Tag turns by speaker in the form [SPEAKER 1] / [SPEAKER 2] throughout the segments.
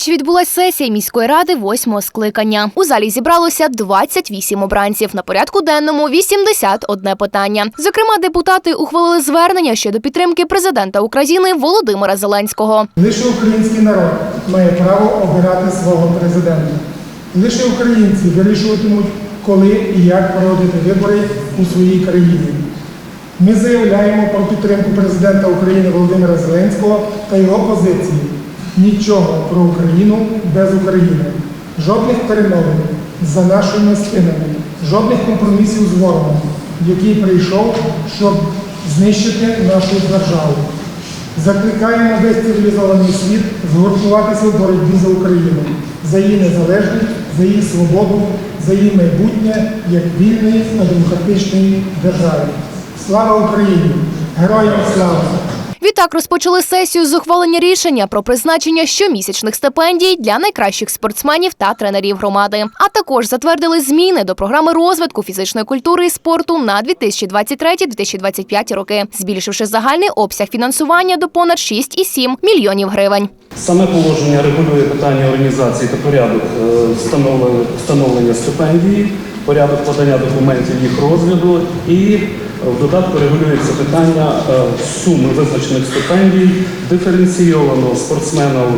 [SPEAKER 1] Мукачеві відбулась сесія міської ради восьмого скликання. У залі зібралося 28 обранців. На порядку денному 81 питання. Зокрема, депутати ухвалили звернення щодо підтримки президента України Володимира Зеленського.
[SPEAKER 2] Лише український народ має право обирати свого президента. Лише українці вирішуватимуть, коли і як проводити вибори у своїй країні. Ми заявляємо про підтримку президента України Володимира Зеленського та його позиції. Нічого про Україну без України. Жодних перемовин за нашими спинами, жодних компромісів з ворогом, який прийшов, щоб знищити нашу державу. Закликаємо весь цивілізований світ згуртуватися в боротьбі за Україну, за її незалежність, за її свободу, за її майбутнє як вільної та демократичної держави. Слава Україні! Героям слава!
[SPEAKER 1] Відтак розпочали сесію з ухвалення рішення про призначення щомісячних стипендій для найкращих спортсменів та тренерів громади. А також затвердили зміни до програми розвитку фізичної культури і спорту на 2023-2025 роки, збільшивши загальний обсяг фінансування до понад 6,7 мільйонів гривень.
[SPEAKER 3] Саме положення регулює питання організації та порядок е, встановлення, стипендії, порядок подання документів їх розгляду і в додатку регулюється питання е, суми визначених стипендій, диференційовано спортсменів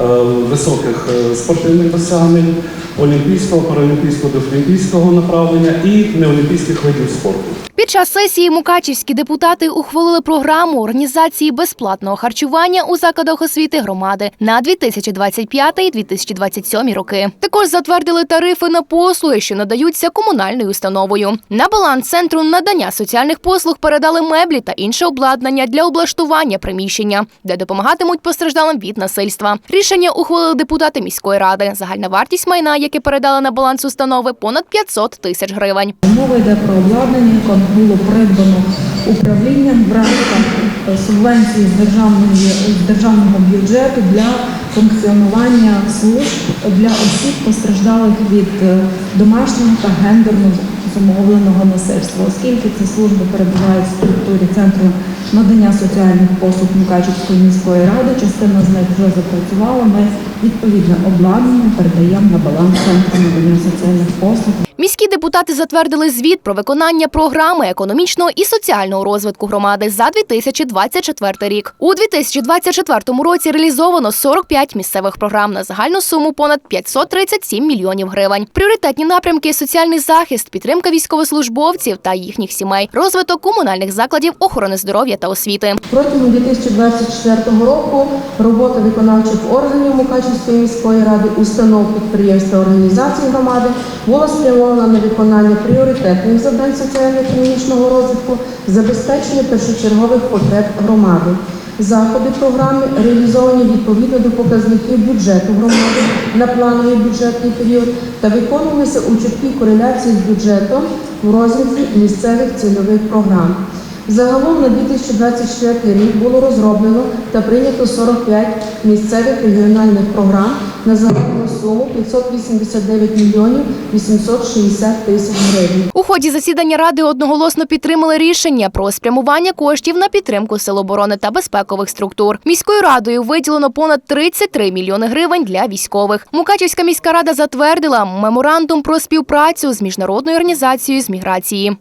[SPEAKER 3] е, високих е, спортивних досягнень, олімпійського, паралімпійського, дефлімпійського направлення і неолімпійських видів спорту.
[SPEAKER 1] Під час сесії мукачівські депутати ухвалили програму організації безплатного харчування у закладах освіти громади на 2025-2027 роки. Також затвердили тарифи на послуги, що надаються комунальною установою. На баланс центру надання соціальних послуг передали меблі та інше обладнання для облаштування приміщення, де допомагатимуть постраждалим від насильства. Рішення ухвалили депутати міської ради. Загальна вартість майна, яке передали на баланс установи, понад 500 тисяч гривень.
[SPEAKER 4] Мова йде про обладнання, було придбано управлінням в рамках е, субвенції з, державної, державного бюджету для функціонування служб для осіб, постраждалих від е, домашнього та гендерно зумовленого насильства, оскільки ці служби перебувають в структурі центру надання соціальних послуг Мукачівської міської ради. Частина з них вже запрацювала. Ми відповідне обладнання передаємо на баланс центру надання соціальних послуг.
[SPEAKER 1] Депутати затвердили звіт про виконання програми економічного і соціального розвитку громади за 2024 рік. У 2024 році реалізовано 45 місцевих програм на загальну суму понад 537 мільйонів гривень. Пріоритетні напрямки соціальний захист, підтримка військовослужбовців та їхніх сімей, розвиток комунальних закладів охорони здоров'я та освіти.
[SPEAKER 5] Протягом 2024 року робота виконавчих органів Мукачівської міської ради, установ, підприємств та організацій громади була спрямована на виконання пріоритетних завдань соціально-економічного розвитку, забезпечення першочергових потреб громади. Заходи програми реалізовані відповідно до показників бюджету громади на плановий бюджетний період та виконувалися у чіткій кореляції з бюджетом в розрізі місцевих цільових програм. Загалом на 2024 рік було розроблено та прийнято 45 місцевих регіональних програм на загальну суму 589 мільйонів 860 тисяч гривень.
[SPEAKER 1] У ході засідання ради одноголосно підтримали рішення про спрямування коштів на підтримку сил оборони та безпекових структур. Міською радою виділено понад 33 мільйони гривень для військових. Мукачівська міська рада затвердила меморандум про співпрацю з міжнародною організацією з міграції.